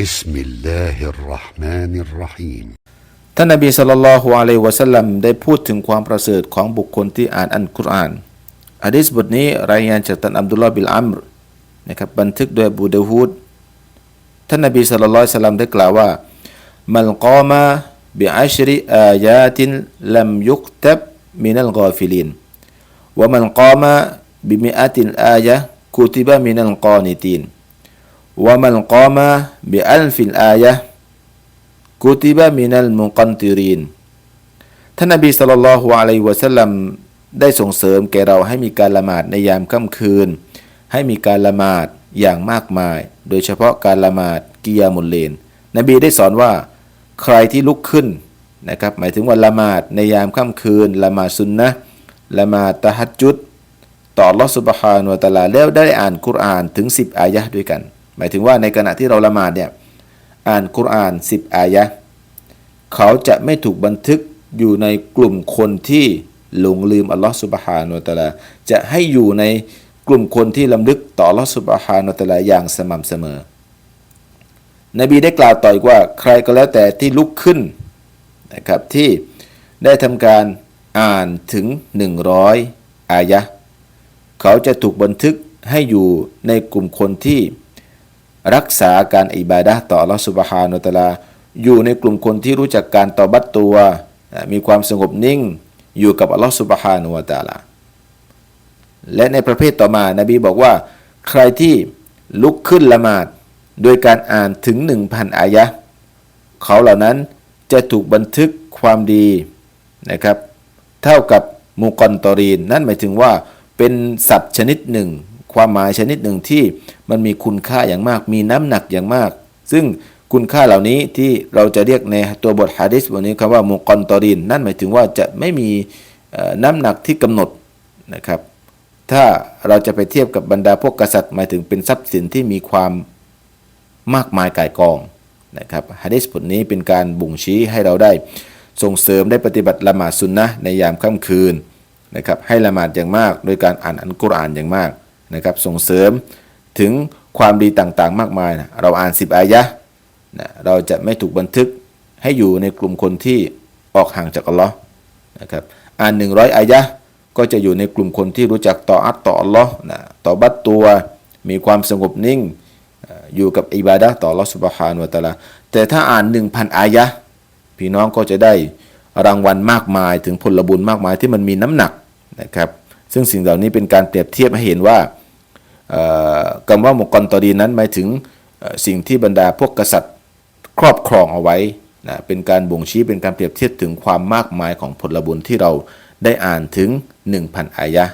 بسم الله الرحمن الرحيم ท่านนบีสัลลัลลอฮุอะลัยฮิวะสัลลัมได้พูดถึงความประเสริฐของบุคคลที่อ่านอัลกุรอานอะดีษบทนี้รายงานจากท่านอับดุลลอฮ์บิลอัมรนะครับบันทึกโดยอบูดาวูดท่านนบีสัลลัลลอฮุอะลัยฮิวะสัลลัมได้กล่าวว่ามัลกอมาบิอัชริอายาตินลัมยุกตับมินัลกอฟิลินวะมันกอมาบิมิอาติลอายะกุติบะมินัลกอนิติน วะมันกอมาบิอัลฟิลอายะกุติบะมินัลมุกันติรินท่านนบีสัลลัลลอฮุอะลัยฮิวะสัลลัมได้ส่งเสริมแก่เราให้มีการละหมาดในยามค่ำคืน ให้มีการละหมาดอย่างมากมาย โดยเฉพาะการละหมาดกิยามุลเลน นบีได้สอนว่าใครที่ลุกขึ้นนะครับ หมายถึงว่าละหมาดในยามค่ำคืน ละหมาดซุนนะละหมาดตะฮัจจุดต่อลอสุบฮานุวะตะอาลาแล้วได้อ่านกุรอานถึง 10 อายะห์ด้วยกัน หมายถึงว่าในขณะที่เราละหมาดเนี่ยอ่านกุรอาน 10 อายะเขาจะไม่ถูกบันทึกอยู่ในกลุ่มคนที่หลงลืมอัลลอฮฺสุบฮานุตะอาลาจะให้อยู่ในกลุ่มคนที่ลำลึกต่ออัลลอฮฺสุบฮานุตะอาลาอย่างสม่ำเสมอ นบีได้กล่าวต่ออีกว่าใครก็แล้วแต่ที่ลุกขึ้นนะครับที่ได้ทำการอ่านถึง 100 อายะ เขาจะถูกบันทึกให้อยู่ในกลุ่มคนที่ รักษาการอิบาดะห์ต่ออัลลอฮฺสุบฮานุตาลา อยู่ในกลุ่มคนที่รู้จักการตอบัตตัว มีความสงบนิ่งอยู่กับอัลลอฮฺสุบฮานุวะตาลา และในประเภทต่อมานบีบอกว่า ใครที่ลุกขึ้นละหมาดโดยการอ่านถึง 1,000 อายะ เขาเหล่านั้นจะถูกบันทึกความดีนะครับ เท่ากับมุกอนตอรีน นั่นหมายถึงว่าเป็นศัพท์ชนิดหนึ่ง ความหมายชนิดหนึ่งที่มันมีคุณค่าอย่างมาก มีน้ำหนักอย่างมาก ซึ่งคุณค่าเหล่านี้ที่เราจะเรียกในตัวบทฮะดิษบทนี้คำว่ามุกอนตอรีนนั่นหมายถึงว่าจะไม่มีน้ำหนักที่กำหนดนะครับ ถ้าเราจะไปเทียบกับบรรดาพวกกษัตริย์หมายถึงเป็นทรัพย์สินที่มีความมากมายกายกองนะครับฮะดิษบทนี้เป็นการบ่งชี้ให้เราได้ส่งเสริมได้ปฏิบัติละหมาดซุนนะในยามค่ำคืนนะครับให้ละหมาดอย่างมากโดยการอ่านอัลกุรอานอย่างมาก นะครับส่งเสริมถึงความดีต่างๆ มากมายนะเราอ่าน 10 อายะนะเราจะไม่ถูกบันทึกให้อยู่ในกลุ่มคนที่ออกห่างจากอัลลอฮ์นะครับอ่าน 100 อายะก็จะอยู่ในกลุ่มคนที่รู้จักต่ออัตต่ออัลลอฮ์นะต่อบัตตัวมีความสงบนิ่งอยู่กับอิบาดะต่อลอสุบฮานุวะตะอาลาแต่ถ้าอ่าน 1,000 อายะพี่น้องก็จะได้รางวัลมากมายถึงผลบุญมากมายที่มันมีน้ำหนักนะครับ ซึ่งสิ่งเหล่านี้เป็นการเปรียบเทียบให้เห็นว่าคำว่ามุกรตอดีนั้นหมายถึงสิ่งที่บรรดาพวกกษัตริย์ครอบครองเอาไว้นะเป็นการบ่งชี้เป็นการเปรียบเทียบถึงความมากมายของผลบุญที่เราได้อ่านถึง 1,000 อายะ